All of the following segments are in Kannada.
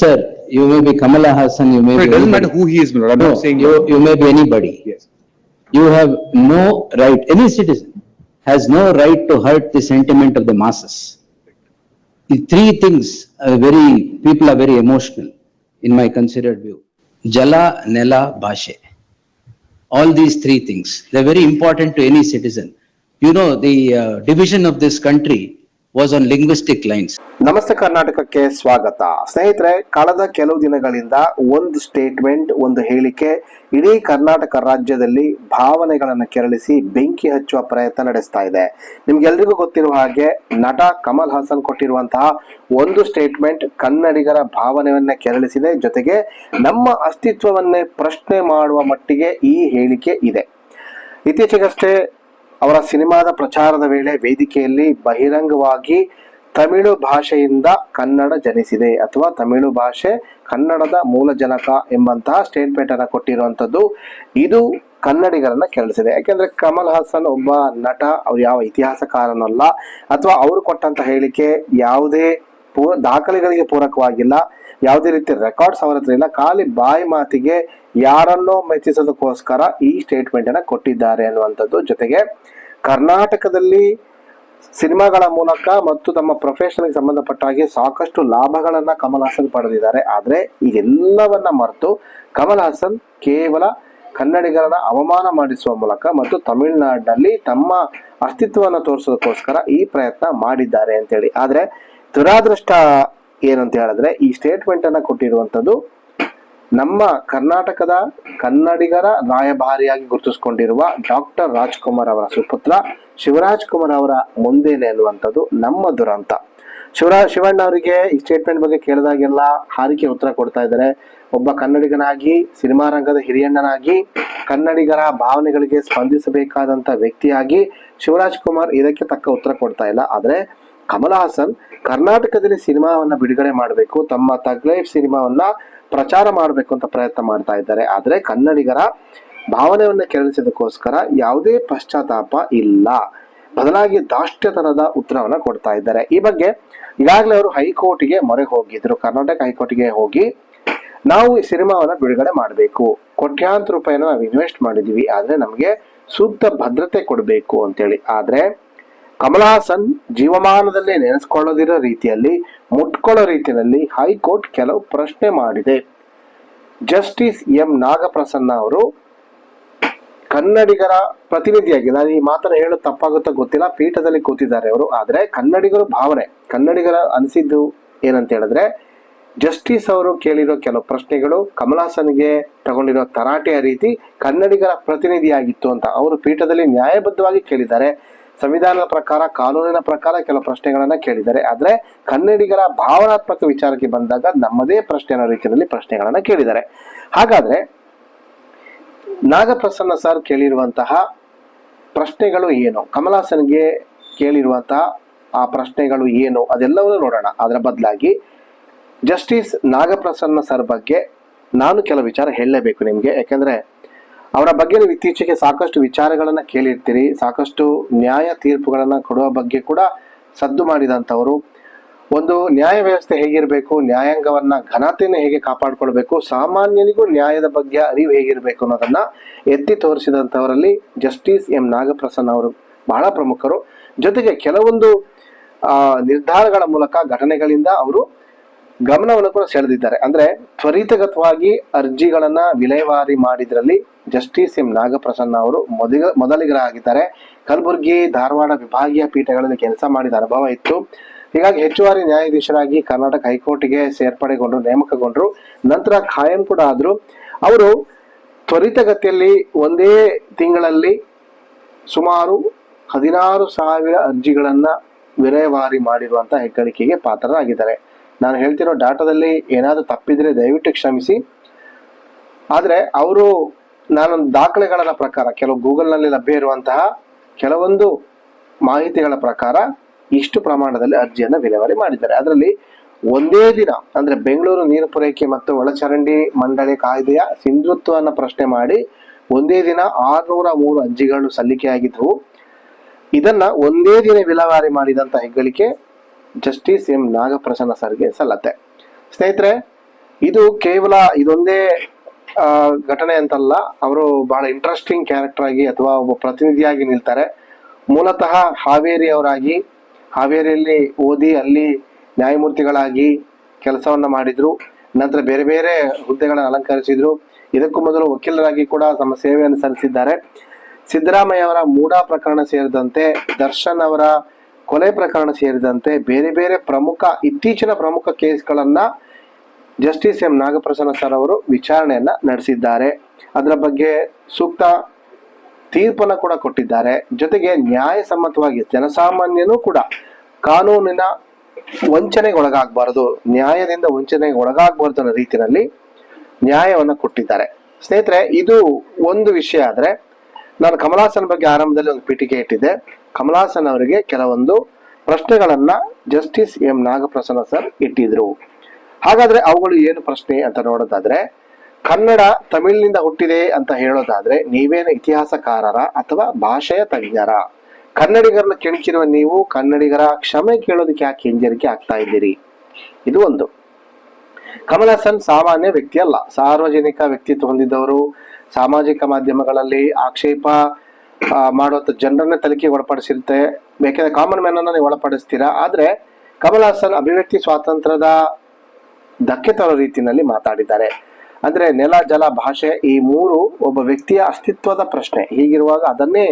Sir, you may be Kamala Hassan, you may be. it doesn't matter anybody. who he is, my lord. I'm No, not saying. you, you may be anybody. Yes. You have no right, any citizen has no right to hurt the sentiment of the masses. The three things are very, people are very emotional in my considered view. Jala, Nela, Bhashe. All these three things, they're very important to any citizen. You know, the uh, division of this country was on linguistic lines ನಮಸ್ತೆ ಕರ್ನಾಟಕಕ್ಕೆ ಸ್ವಾಗತ. ಸ್ನೇಹಿತರೆ, ಕಳೆದ ಕೆಲವು ದಿನಗಳಿಂದ ಒಂದು ಸ್ಟೇಟ್ಮೆಂಟ್ ಒಂದು ಹೇಳಿಕೆ ಇಡೀ ಕರ್ನಾಟಕ ರಾಜ್ಯದಲ್ಲಿ ಭಾವನೆಗಳನ್ನು ಕೆರಳಿಸಿ ಬೆಂಕಿ ಹಚ್ಚುವ ಪ್ರಯತ್ನ ನಡೆಸ್ತಾ ಇದೆ. ನಿಮ್ಗೆಲ್ರಿಗೂ ಗೊತ್ತಿರುವ ಹಾಗೆ ನಟ ಕಮಲ್ ಹಾಸನ್ ಕೊಟ್ಟಿರುವಂತಹ ಒಂದು ಸ್ಟೇಟ್ಮೆಂಟ್ ಕನ್ನಡಿಗರ ಭಾವನೆಯನ್ನೇ ಕೆರಳಿಸಿದೆ. ಜೊತೆಗೆ ನಮ್ಮ ಅಸ್ತಿತ್ವವನ್ನೇ ಪ್ರಶ್ನೆ ಮಾಡುವ ಮಟ್ಟಿಗೆ ಈ ಹೇಳಿಕೆ ಇದೆ. ಇತ್ತೀಚೆಗಷ್ಟೇ ಅವರ ಸಿನಿಮಾದ ಪ್ರಚಾರದ ವೇಳೆ ವೇದಿಕೆಯಲ್ಲಿ ಬಹಿರಂಗವಾಗಿ ತಮಿಳು ಭಾಷೆಯಿಂದ ಕನ್ನಡ ಜನಿಸಿದೆ ಅಥವಾ ತಮಿಳು ಭಾಷೆ ಕನ್ನಡದ ಮೂಲ ಜನಕ ಎಂಬಂತಹ ಸ್ಟೇಟ್ಮೆಂಟ್ ಅನ್ನ ಕೊಟ್ಟಿರುವಂತದ್ದು ಇದು ಕನ್ನಡಿಗರನ್ನ ಕೆರಳಿಸಿದೆ. ಯಾಕೆಂದ್ರೆ ಕಮಲ್ ಹಾಸನ್ ಒಬ್ಬ ನಟ, ಅವ್ರು ಯಾವ ಇತಿಹಾಸಕಾರನಲ್ಲ, ಅಥವಾ ಅವರು ಕೊಟ್ಟಂತ ಹೇಳಿಕೆ ಯಾವುದೇ ಪೂ, ದಾಖಲೆಗಳಿಗೆ ಪೂರಕವಾಗಿಲ್ಲ, ಯಾವುದೇ ರೀತಿ ರೆಕಾರ್ಡ್ಸ್ ಅವರ ಹತ್ರ ಇಲ್ಲ, ಖಾಲಿ ಬಾಯಿ ಮಾತಿಗೆ ಯಾರನ್ನೋ ಮೆಚ್ಚಿಸೋದಕ್ಕೋಸ್ಕರ ಈ ಸ್ಟೇಟ್ಮೆಂಟ್ ಅನ್ನ ಕೊಟ್ಟಿದ್ದಾರೆ ಅನ್ನುವಂಥದ್ದು ಜೊತೆಗೆ ಕರ್ನಾಟಕದಲ್ಲಿ ಸಿನಿಮಾಗಳ ಮೂಲಕ ಮತ್ತು ತಮ್ಮ ಪ್ರೊಫೆಷನ್ಗೆ ಸಂಬಂಧಪಟ್ಟ ಹಾಗೆ ಸಾಕಷ್ಟು ಲಾಭಗಳನ್ನ ಕಮಲ್ ಹಾಸನ್ ಪಡೆದಿದ್ದಾರೆ. ಆದರೆ ಇದೆಲ್ಲವನ್ನ ಮರೆತು ಕಮಲ್ ಹಾಸನ್ ಕೇವಲ ಕನ್ನಡಿಗರನ್ನ ಅವಮಾನ ಮಾಡಿಸುವ ಮೂಲಕ ಮತ್ತು ತಮಿಳುನಾಡಿನಲ್ಲಿ ತಮ್ಮ ಅಸ್ತಿತ್ವವನ್ನು ತೋರಿಸೋದಕ್ಕೋಸ್ಕರ ಈ ಪ್ರಯತ್ನ ಮಾಡಿದ್ದಾರೆ ಅಂತೇಳಿ. ಆದರೆ ದುರಾದೃಷ್ಟ ಏನಂತ ಹೇಳಿದ್ರೆ ಈ ಸ್ಟೇಟ್ಮೆಂಟ್ ಅನ್ನ ಕೊಟ್ಟಿರುವಂತದ್ದು ನಮ್ಮ ಕರ್ನಾಟಕದ ಕನ್ನಡಿಗರ ರಾಯಭಾರಿಯಾಗಿ ಗುರುತಿಸಿಕೊಂಡಿರುವ ಡಾಕ್ಟರ್ ರಾಜ್ಕುಮಾರ್ ಅವರ ಸುಪುತ್ರ ಶಿವರಾಜ್ ಕುಮಾರ್ ಅವರ ಮುಂದೇನೆ ಅನ್ನುವಂಥದ್ದು ನಮ್ಮ ದುರಂತ. ಶಿವರಾಜ್ ಶಿವಣ್ಣ ಅವರಿಗೆ ಈ ಸ್ಟೇಟ್ಮೆಂಟ್ ಬಗ್ಗೆ ಕೇಳಿದಾಗೆಲ್ಲ ಹಾರಿಕೆ ಉತ್ತರ ಕೊಡ್ತಾ ಇದ್ದಾರೆ. ಒಬ್ಬ ಕನ್ನಡಿಗನಾಗಿ, ಸಿನಿಮಾ ರಂಗದ ಹಿರಿಯಣ್ಣನಾಗಿ, ಕನ್ನಡಿಗರ ಭಾವನೆಗಳಿಗೆ ಸ್ಪಂದಿಸಬೇಕಾದಂತ ವ್ಯಕ್ತಿಯಾಗಿ ಶಿವರಾಜ್ ಕುಮಾರ್ ಇದಕ್ಕೆ ತಕ್ಕ ಉತ್ತರ ಕೊಡ್ತಾ ಇಲ್ಲ. ಆದ್ರೆ ಕಮಲ್ ಹಾಸನ್ ಕರ್ನಾಟಕದಲ್ಲಿ ಸಿನಿಮಾವನ್ನ ಬಿಡುಗಡೆ ಮಾಡಬೇಕು, ತಮ್ಮ ತಗ್ಲೈಫ್ ಸಿನಿಮಾವನ್ನ ಪ್ರಚಾರ ಮಾಡಬೇಕು ಅಂತ ಪ್ರಯತ್ನ ಮಾಡ್ತಾ ಇದ್ದಾರೆ. ಆದರೆ ಕನ್ನಡಿಗರ ಭಾವನೆಯನ್ನು ಕೆರಳಿಸಿದಕ್ಕೋಸ್ಕರ ಯಾವುದೇ ಪಶ್ಚಾತ್ತಾಪ ಇಲ್ಲ. ಬದಲಾಗಿ ದಾಷ್ಟ್ಯತನದ ಉತ್ತರವನ್ನು ಕೊಡ್ತಾ ಇದ್ದಾರೆ. ಈ ಬಗ್ಗೆ ಈಗಾಗಲೇ ಅವರು ಹೈಕೋರ್ಟ್ಗೆ ಮೊರೆ ಹೋಗಿದ್ರು. ಕರ್ನಾಟಕ ಹೈಕೋರ್ಟ್ಗೆ ಹೋಗಿ ನಾವು ಈ ಸಿನಿಮಾವನ್ನ ಬಿಡುಗಡೆ ಮಾಡಬೇಕು. ಕೋಟ್ಯಾಂತರ ರೂಪಾಯಿನ ನಾವು ಇನ್ವೆಸ್ಟ್ ಮಾಡಿದೀವಿ. ಆದ್ರೆ ನಮಗೆ ಸೂಕ್ತ ಭದ್ರತೆ ಕೊಡಬೇಕು ಅಂತೇಳಿ. ಆದ್ರೆ ಕಮಲ್ ಹಾಸನ್ ಜೀವಮಾನದಲ್ಲೇ ನೆನೆಸ್ಕೊಳ್ಳೋದಿರೋ ರೀತಿಯಲ್ಲಿ ಮುಟ್ಕೊಳ್ಳೋ ರೀತಿಯಲ್ಲಿ ಹೈಕೋರ್ಟ್ ಕೆಲವು ಪ್ರಶ್ನೆ ಮಾಡಿದೆ. ಜಸ್ಟಿಸ್ ಎಂ ನಾಗಪ್ರಸನ್ನ ಅವರು, ಕನ್ನಡಿಗರ ಪ್ರತಿನಿಧಿಯಾಗಿ, ನಾನು ಈ ಮಾತನ್ನ ಹೇಳೋದು ತಪ್ಪಾಗುತ್ತೋ ಗೊತ್ತಿಲ್ಲ, ಪೀಠದಲ್ಲಿ ಕೂತಿದ್ದಾರೆ ಅವರು, ಆದರೆ ಕನ್ನಡಿಗರ ಭಾವನೆ, ಕನ್ನಡಿಗರ ಅನಿಸಿದ್ದು ಏನಂತ ಹೇಳಿದ್ರೆ, ಜಸ್ಟಿಸ್ ಅವರು ಕೇಳಿರೋ ಕೆಲವು ಪ್ರಶ್ನೆಗಳು ಕಮಲಾಸನ್ಗೆ ತಗೊಂಡಿರೋ ತರಾಟೆಯ ರೀತಿ ಕನ್ನಡಿಗರ ಪ್ರತಿನಿಧಿಯಾಗಿತ್ತು ಅಂತ ಅವರು ಪೀಠದಲ್ಲಿ ನ್ಯಾಯಬದ್ಧವಾಗಿ ಕೇಳಿದ್ದಾರೆ. ಸಂವಿಧಾನದ ಪ್ರಕಾರ, ಕಾನೂನಿನ ಪ್ರಕಾರ ಕೆಲವು ಪ್ರಶ್ನೆಗಳನ್ನ ಕೇಳಿದ್ದಾರೆ. ಆದ್ರೆ ಕನ್ನಡಿಗರ ಭಾವನಾತ್ಮಕ ವಿಚಾರಕ್ಕೆ ಬಂದಾಗ ನಮ್ಮದೇ ಪ್ರಶ್ನೆ ಅನ್ನೋ ರೀತಿಯಲ್ಲಿ ಪ್ರಶ್ನೆಗಳನ್ನ ಕೇಳಿದ್ದಾರೆ. ಹಾಗಾದ್ರೆ ನಾಗಪ್ರಸನ್ನ ಸರ್ ಕೇಳಿರುವಂತಹ ಪ್ರಶ್ನೆಗಳು ಏನು? ಕಮಲಾಸನ್ಗೆ ಕೇಳಿರುವಂತಹ ಆ ಪ್ರಶ್ನೆಗಳು ಏನು? ಅದೆಲ್ಲವನ್ನೂ ನೋಡೋಣ. ಅದರ ಬದಲಾಗಿ ಜಸ್ಟಿಸ್ ನಾಗಪ್ರಸನ್ನ ಸರ್ ಬಗ್ಗೆ ನಾನು ಕೆಲವು ವಿಚಾರ ಹೇಳಲೇಬೇಕು ನಿಮಗೆ. ಯಾಕೆಂದ್ರೆ ಅವರ ಬಗ್ಗೆ ನೀವು ಇತ್ತೀಚೆಗೆ ಸಾಕಷ್ಟು ವಿಚಾರಗಳನ್ನು ಕೇಳಿರ್ತೀರಿ, ಸಾಕಷ್ಟು ನ್ಯಾಯ ತೀರ್ಪುಗಳನ್ನು ಕೊಡುವ ಬಗ್ಗೆ ಕೂಡ ಸದ್ದು ಮಾಡಿದಂಥವರು. ಒಂದು ನ್ಯಾಯ ವ್ಯವಸ್ಥೆ ಹೇಗಿರಬೇಕು, ನ್ಯಾಯಾಂಗವನ್ನ ಘನತೆಯನ್ನು ಹೇಗೆ ಕಾಪಾಡಿಕೊಳ್ಬೇಕು, ಸಾಮಾನ್ಯನಿಗೂ ನ್ಯಾಯದ ಬಗ್ಗೆ ಅರಿವು ಹೇಗಿರಬೇಕು ಅನ್ನೋದನ್ನ ಎತ್ತಿ ತೋರಿಸಿದಂಥವರಲ್ಲಿ ಜಸ್ಟಿಸ್ ಎಂ ನಾಗಪ್ರಸನ್ನ ಅವರು ಬಹಳ ಪ್ರಮುಖರು. ಜೊತೆಗೆ ಕೆಲವೊಂದು ನಿರ್ಧಾರಗಳ ಮೂಲಕ ಘಟನೆಗಳಿಂದ ಅವರು ಗಮನವನ್ನು ಕೂಡ ಸೆಳೆದಿದ್ದಾರೆ. ಅಂದ್ರೆ ತ್ವರಿತಗತವಾಗಿ ಅರ್ಜಿಗಳನ್ನ ವಿಲೇವಾರಿ ಮಾಡಿದ್ರಲ್ಲಿ ಜಸ್ಟಿಸ್ ಎಂ ನಾಗಪ್ರಸನ್ನ ಅವರು ಮೊದಲ, ಮೊದಲಿಗರಾಗಿದ್ದಾರೆ. ಕಲಬುರಗಿ, ಧಾರವಾಡ ವಿಭಾಗೀಯ ಪೀಠಗಳಲ್ಲಿ ಕೆಲಸ ಮಾಡಿದ ಅನುಭವ ಇತ್ತು. ಹೀಗಾಗಿ ಹೆಚ್ಚುವರಿ ನ್ಯಾಯಾಧೀಶರಾಗಿ ಕರ್ನಾಟಕ ಹೈಕೋರ್ಟ್ಗೆ ಸೇರ್ಪಡೆಗೊಂಡ್ರು ನೇಮಕಗೊಂಡ್ರು. ನಂತರ ಖಾಯಂ ಕೂಡ ಆದ್ರು. ಅವರು ತ್ವರಿತಗತಿಯಲ್ಲಿ ಒಂದೇ ತಿಂಗಳಲ್ಲಿ ಸುಮಾರು ಹದಿನಾರು ಸಾವಿರ ಅರ್ಜಿಗಳನ್ನ ವಿಲೇವಾರಿ ಮಾಡಿರುವಂತಹ ಹೆಗ್ಗಳಿಕೆಗೆ ಪಾತ್ರರಾಗಿದ್ದಾರೆ. ನಾನು ಹೇಳ್ತಿರೋ ಡಾಟಾದಲ್ಲಿ ಏನಾದರೂ ತಪ್ಪಿದ್ರೆ ದಯವಿಟ್ಟು ಕ್ಷಮಿಸಿ. ಆದರೆ ಅವರು ನಾನು ದಾಖಲೆಗಳ ಪ್ರಕಾರ, ಕೆಲವು ಗೂಗಲ್ನಲ್ಲಿ ಲಭ್ಯ ಇರುವಂತಹ ಕೆಲವೊಂದು ಮಾಹಿತಿಗಳ ಪ್ರಕಾರ ಇಷ್ಟು ಪ್ರಮಾಣದಲ್ಲಿ ಅರ್ಜಿಯನ್ನು ವಿಲೇವಾರಿ ಮಾಡಿದ್ದಾರೆ. ಅದರಲ್ಲಿ ಒಂದೇ ದಿನ, ಅಂದರೆ ಬೆಂಗಳೂರು ನೀರು ಪೂರೈಕೆ ಮತ್ತು ಒಳಚರಂಡಿ ಮಂಡಳಿ ಕಾಯ್ದೆಯ ಸಿಂಧುತ್ವವನ್ನು ಪ್ರಶ್ನೆ ಮಾಡಿ ಒಂದೇ ದಿನ ಆರುನೂರ ಮೂರು ಅರ್ಜಿಗಳು ಸಲ್ಲಿಕೆಯಾಗಿದ್ದವು ಇದನ್ನ ಒಂದೇ ದಿನ ವಿಲೇವಾರಿ ಮಾಡಿದಂತ ಹೆಗ್ಗಳಿಕೆ ಜಸ್ಟಿಸ್ ಎಂ ನಾಗಪ್ರಸನ್ನ ಸರ್ಗೆ ಸಲ್ಲತ್ತೆ. ಸ್ನೇಹಿತರೆ, ಇದು ಕೇವಲ ಇದೊಂದೇ ಘಟನೆ ಅಂತಲ್ಲ, ಅವರು ಬಹಳ ಇಂಟ್ರೆಸ್ಟಿಂಗ್ ಕ್ಯಾರೆಕ್ಟರ್ ಆಗಿ ಅಥವಾ ಒಬ್ಬ ಪ್ರತಿನಿಧಿಯಾಗಿ ನಿಲ್ತಾರೆ. ಮೂಲತಃ ಹಾವೇರಿಯವರಾಗಿ ಹಾವೇರಿಯಲ್ಲಿ ಓದಿ ಅಲ್ಲಿ ನ್ಯಾಯಮೂರ್ತಿಗಳಾಗಿ ಕೆಲಸವನ್ನ ಮಾಡಿದ್ರು. ನಂತರ ಬೇರೆ ಬೇರೆ ಹುದ್ದೆಗಳನ್ನು ಅಲಂಕರಿಸಿದ್ರು. ಇದಕ್ಕೂ ಮೊದಲು ವಕೀಲರಾಗಿ ಕೂಡ ತಮ್ಮ ಸೇವೆಯನ್ನು ಸಲ್ಲಿಸಿದ್ದಾರೆ. ಸಿದ್ದರಾಮಯ್ಯ ಅವರ ಮೂಡಾ ಪ್ರಕರಣ ಸೇರಿದಂತೆ ದರ್ಶನ್ ಅವರ ಕೊಲೆ ಪ್ರಕರಣ ಸೇರಿದಂತೆ ಬೇರೆ ಬೇರೆ ಪ್ರಮುಖ, ಇತ್ತೀಚಿನ ಪ್ರಮುಖ ಕೇಸ್ಗಳನ್ನ ಜಸ್ಟಿಸ್ ಎಂ ನಾಗಪ್ರಸನ್ನ ಸರ್ ಅವರು ವಿಚಾರಣೆಯನ್ನ ನಡೆಸಿದ್ದಾರೆ. ಅದರ ಬಗ್ಗೆ ಸೂಕ್ತ ತೀರ್ಪನ್ನು ಕೂಡ ಕೊಟ್ಟಿದ್ದಾರೆ. ಜೊತೆಗೆ ನ್ಯಾಯಸಮ್ಮತವಾಗಿ ಜನಸಾಮಾನ್ಯನೂ ಕೂಡ ಕಾನೂನಿನ ವಂಚನೆಗೆ ಒಳಗಾಗಬಾರದು ನ್ಯಾಯದಿಂದ ವಂಚನೆಗೆ ಒಳಗಾಗಬಾರದು ಅನ್ನೋ ರೀತಿಯಲ್ಲಿ ನ್ಯಾಯವನ್ನು ಕೊಟ್ಟಿದ್ದಾರೆ. ಸ್ನೇಹಿತರೆ, ಇದು ಒಂದು ವಿಷಯ ಆದ್ರೆ ನಾನು ಕಮಲಾಸನ್ ಬಗ್ಗೆ ಆರಂಭದಲ್ಲಿ ಒಂದು ಪೀಠಿಕೆ ಇಟ್ಟಿದ್ದೆ. ಕಮಲಾಸನ್ ಅವರಿಗೆ ಕೆಲವೊಂದು ಪ್ರಶ್ನೆಗಳನ್ನ ಜಸ್ಟಿಸ್ ಎಂ ನಾಗಪ್ರಸನ್ನ ಸರ್ ಇಟ್ಟಿದ್ರು. ಹಾಗಾದ್ರೆ ಅವುಗಳು ಏನು ಪ್ರಶ್ನೆ ಅಂತ ನೋಡೋದಾದ್ರೆ, ಕನ್ನಡ ತಮಿಳಿನಿಂದ ಹುಟ್ಟಿದೆ ಅಂತ ಹೇಳೋದಾದ್ರೆ, ನೀವೇನು ಇತಿಹಾಸಕಾರರ ಅಥವಾ ಭಾಷೆಯ ತಜ್ಞರ? ಕನ್ನಡಿಗರನ್ನ ಕೆಣಕಿರುವ ನೀವು ಕನ್ನಡಿಗರ ಕ್ಷಮೆ ಕೇಳೋದಕ್ಕೆ ಯಾಕೆ ಹಿಂಜರಿಕೆ ಆಗ್ತಾ ಇದ್ದೀರಿ? ಇದು ಒಂದು. ಕಮಲ್ ಹಾಸನ್ ಸಾಮಾನ್ಯ ವ್ಯಕ್ತಿ ಅಲ್ಲ ಸಾರ್ವಜನಿಕ ವ್ಯಕ್ತಿತ್ವ ಹೊಂದಿದವರು ಸಾಮಾಜಿಕ ಮಾಧ್ಯಮಗಳಲ್ಲಿ ಆಕ್ಷೇಪ ಮಾಡುವಂಥ ಜನರನ್ನ ತನಿಖೆಗೆ ಒಳಪಡಿಸಿರುತ್ತೆ. ಬೇಕಾದ್ರೆ ಕಾಮನ್ ಮ್ಯಾನ್ ಅನ್ನ ನೀವು ಒಳಪಡಿಸ್ತೀರಾ? ಆದರೆ ಕಮಲ್ ಹಾಸನ್ ಅಭಿವ್ಯಕ್ತಿ ಸ್ವಾತಂತ್ರ್ಯದ ಧಕ್ಕೆ ತರೋ ರೀತಿಯಲ್ಲಿ ಮಾತಾಡಿದ್ದಾರೆ. ಅಂದ್ರೆ ನೆಲ, ಜಲ, ಭಾಷೆ ಈ ಮೂರು ಒಬ್ಬ ವ್ಯಕ್ತಿಯ ಅಸ್ತಿತ್ವದ ಪ್ರಶ್ನೆ. ಹೀಗಿರುವಾಗ ಅದನ್ನೇ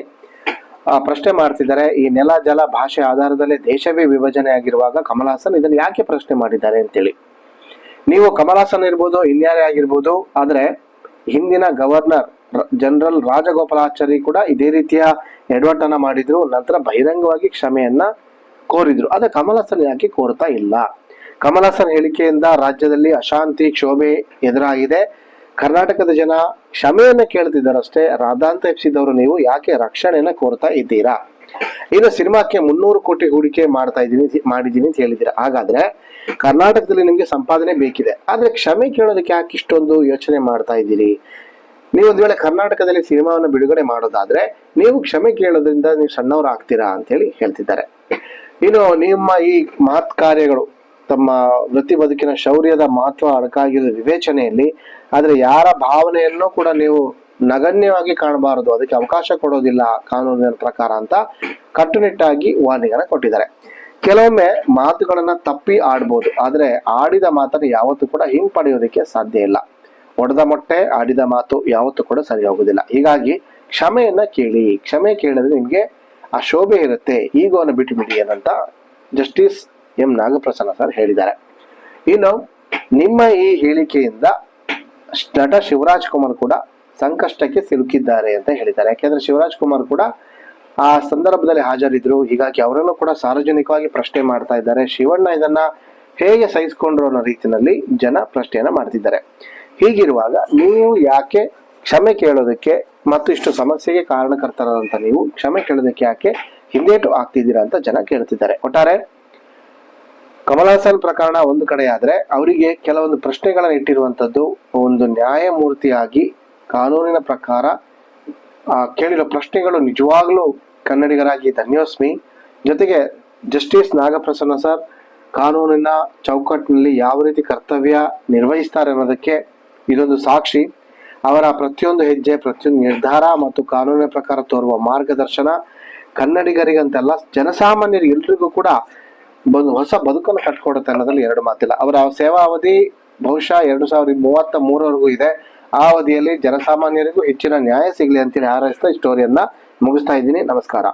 ಪ್ರಶ್ನೆ ಮಾಡ್ತಿದ್ದಾರೆ. ಈ ನೆಲ, ಜಲ, ಭಾಷೆ ಆಧಾರದಲ್ಲಿ ದೇಶವೇ ವಿಭಜನೆ ಆಗಿರುವಾಗ ಕಮಲ್ ಹಾಸನ್ ಇದನ್ನು ಯಾಕೆ ಪ್ರಶ್ನೆ ಮಾಡಿದ್ದಾರೆ ಅಂತೇಳಿ. ನೀವು ಕಮಲ್ ಹಾಸನ್ ಇರ್ಬೋದು, ಇನ್ಯಾರೇ ಆಗಿರ್ಬೋದು, ಆದ್ರೆ ಹಿಂದಿನ ಗವರ್ನರ್ ಜನರಲ್ ರಾಜಗೋಪಾಲಾಚಾರಿ ಕೂಡ ಇದೇ ರೀತಿಯ ಎಡವಟ್ಟನ್ನ ಮಾಡಿದ್ರು. ನಂತರ ಬಹಿರಂಗವಾಗಿ ಕ್ಷಮೆಯನ್ನ ಕೋರಿದ್ರು. ಅದ ಕಮಲ್ ಹಾಸನ್ ಯಾಕೆ ಕೋರ್ತಾ ಇಲ್ಲ? ಕಮಲ್ ಹಾಸನ್ ಹೇಳಿಕೆಯಿಂದ ರಾಜ್ಯದಲ್ಲಿ ಅಶಾಂತಿ, ಕ್ಷೋಭೆ ಎದುರಾಗಿದೆ. ಕರ್ನಾಟಕದ ಜನ ಕ್ಷಮೆಯನ್ನ ಕೇಳ್ತಿದ್ದಾರಷ್ಟೇ. ರಾಧಾಂತ ಎಪ್ಸಿದವರು ನೀವು ಯಾಕೆ ರಕ್ಷಣೆಯನ್ನ ಕೋರ್ತಾ ಇದ್ದೀರಾ? ಇನ್ನು ಸಿನಿಮಾಕ್ಕೆ ಮುನ್ನೂರು ಕೋಟಿ ಹೂಡಿಕೆ ಮಾಡ್ತಾ ಇದ್ದೀನಿ ಮಾಡಿದ್ದೀನಿ ಅಂತ ಹೇಳಿದ್ದೀರಾ. ಹಾಗಾದ್ರೆ ಕರ್ನಾಟಕದಲ್ಲಿ ನಿಮ್ಗೆ ಸಂಪಾದನೆ ಬೇಕಿದೆ. ಆದ್ರೆ ಕ್ಷಮೆ ಕೇಳೋದಕ್ಕೆ ಯಾಕೆ ಇಷ್ಟೊಂದು ಯೋಚನೆ ಮಾಡ್ತಾ ಇದ್ದೀರಿ? ನೀವು ಒಂದ್ ವೇಳೆ ಕರ್ನಾಟಕದಲ್ಲಿ ಸಿನಿಮಾವನ್ನು ಬಿಡುಗಡೆ ಮಾಡೋದಾದ್ರೆ ನೀವು ಕ್ಷಮೆ ಕೇಳೋದ್ರಿಂದ ನೀವು ಸಣ್ಣವ್ರು ಆಗ್ತೀರಾ ಅಂತ ಹೇಳಿ ಹೇಳ್ತಿದ್ದಾರೆ. ಇನ್ನು ನಿಮ್ಮ ಈ ಮಹತ್ ಕಾರ್ಯಗಳು, ತಮ್ಮ ವೃತ್ತಿ ಬದುಕಿನ ಶೌರ್ಯದ ಮಹತ್ವ ಅಡಕಾಗಿರೋ ವಿವೇಚನೆಯಲ್ಲಿ, ಆದ್ರೆ ಯಾರ ಭಾವನೆಯನ್ನು ಕೂಡ ನೀವು ನಗಣ್ಯವಾಗಿ ಕಾಣಬಾರದು. ಅದಕ್ಕೆ ಅವಕಾಶ ಕೊಡೋದಿಲ್ಲ ಕಾನೂನಿನ ಪ್ರಕಾರ ಅಂತ ಕಟ್ಟುನಿಟ್ಟಾಗಿ ವಾರ್ನಿಂಗ್ ಕೊಟ್ಟಿದ್ದಾರೆ. ಕೆಲವೊಮ್ಮೆ ಮಾತುಗಳನ್ನ ತಪ್ಪಿ ಆಡ್ಬೋದು. ಆದ್ರೆ ಆಡಿದ ಮಾತನ್ನು ಯಾವತ್ತೂ ಕೂಡ ಹಿಂಪಡೆಯೋದಕ್ಕೆ ಸಾಧ್ಯ ಇಲ್ಲ. ಒಡೆದ ಮೊಟ್ಟೆ, ಆಡಿದ ಮಾತು ಯಾವತ್ತೂ ಕೂಡ ಸರಿ ಹೋಗುದಿಲ್ಲ ಹೀಗಾಗಿ ಕ್ಷಮೆಯನ್ನ ಕೇಳಿ. ಕ್ಷಮೆ ಕೇಳಿದ್ರೆ ನಿಮ್ಗೆ ಆ ಶೋಭೆ ಇರುತ್ತೆ. ಈಗೋನ ಬಿಟ್ಟು ಬಿಡಿ ಏನಂತ ಜಸ್ಟಿಸ್ ಎಂ ನಾಗಪ್ರಸನ್ನ ಸರ್ ಹೇಳಿದ್ದಾರೆ. ಇನ್ನು ನಿಮ್ಮ ಈ ಹೇಳಿಕೆಯಿಂದ ನಟ ಶಿವರಾಜ್ ಕುಮಾರ್ ಕೂಡ ಸಂಕಷ್ಟಕ್ಕೆ ಸಿಲುಕಿದ್ದಾರೆ ಅಂತ ಹೇಳಿದ್ದಾರೆ. ಯಾಕೆಂದ್ರೆ ಶಿವರಾಜ್ ಕುಮಾರ್ ಕೂಡ ಆ ಸಂದರ್ಭದಲ್ಲಿ ಹಾಜರಿದ್ರು. ಹೀಗಾಗಿ ಅವರನ್ನು ಕೂಡ ಸಾರ್ವಜನಿಕವಾಗಿ ಪ್ರಶ್ನೆ ಮಾಡ್ತಾ ಇದ್ದಾರೆ. ಶಿವಣ್ಣ ಇದನ್ನ ಹೇಗೆ ಸಹಿಸಿಕೊಂಡ್ರು ಅನ್ನೋ ರೀತಿಯಲ್ಲಿ ಜನ ಪ್ರಶ್ನೆಯನ್ನ ಮಾಡ್ತಿದ್ದಾರೆ. ಹೀಗಿರುವಾಗ ನೀವು ಯಾಕೆ ಕ್ಷಮೆ ಕೇಳೋದಕ್ಕೆ ಮತ್ತು ಇಷ್ಟು ಸಮಸ್ಯೆಗೆ ಕಾರಣಕರ್ತರಾದಂತ ನೀವು ಕ್ಷಮೆ ಕೇಳೋದಕ್ಕೆ ಯಾಕೆ ಹಿಂದೇಟು ಆಗ್ತಿದ್ದೀರಾ ಅಂತ ಜನ ಕೇಳ್ತಿದ್ದಾರೆ. ಒಟ್ಟಾರೆ ಕಮಲ್ ಹಾಸನ್ ಪ್ರಕರಣ ಒಂದು ಕಡೆ ಅವರಿಗೆ ಕೆಲವೊಂದು ಪ್ರಶ್ನೆಗಳನ್ನ ಇಟ್ಟಿರುವಂತದ್ದು ಒಂದು ನ್ಯಾಯಮೂರ್ತಿಯಾಗಿ ಕಾನೂನಿನ ಪ್ರಕಾರ ಕೇಳಿರೋ ಪ್ರಶ್ನೆಗಳು ನಿಜವಾಗ್ಲೂ ಕನ್ನಡಿಗರಾಗಿ ಧನ್ಯೋಸ್ಮಿ. ಜೊತೆಗೆ ಜಸ್ಟಿಸ್ ನಾಗಪ್ರಸನ್ನ ಸರ್, ಕಾನೂನಿನ ಚೌಕಟ್ಟಿನಲ್ಲಿ ಯಾವ ರೀತಿ ಕರ್ತವ್ಯ ನಿರ್ವಹಿಸ್ತಾರೆ ಅನ್ನೋದಕ್ಕೆ ಇದೊಂದು ಸಾಕ್ಷಿ. ಅವರ ಪ್ರತಿಯೊಂದು ಹೆಜ್ಜೆ, ಪ್ರತಿಯೊಂದು ನಿರ್ಧಾರ ಮತ್ತು ಕಾನೂನಿನ ಪ್ರಕಾರ ತೋರುವ ಮಾರ್ಗದರ್ಶನ ಕನ್ನಡಿಗರಿಗಂತೆಲ್ಲ ಜನಸಾಮಾನ್ಯರಿಗೆ ಎಲ್ರಿಗೂ ಕೂಡ ಒಂದು ಹೊಸ ಬದುಕನ್ನು ಕಟ್ಕೊಡುತ್ತೆ ಅನ್ನೋದ್ರಲ್ಲಿ ಎರಡು ಮಾತಿಲ್ಲ. ಅವರ ಸೇವಾ ಅವಧಿ ಬಹುಶಃ ಎರಡು ಸಾವಿರದ ಮೂವತ್ತ ಮೂರವರೆಗೂ ಇದೆ. ಆ ಅವಧಿಯಲ್ಲಿ ಜನಸಾಮಾನ್ಯರಿಗೂ ಹೆಚ್ಚಿನ ನ್ಯಾಯ ಸಿಗಲಿ ಅಂತೇಳಿ ಹಾರೈಸ್ತಾ ಈ ಸ್ಟೋರಿಯನ್ನ ಮುಗಿಸ್ತಾ ಇದ್ದೀನಿ. ನಮಸ್ಕಾರ.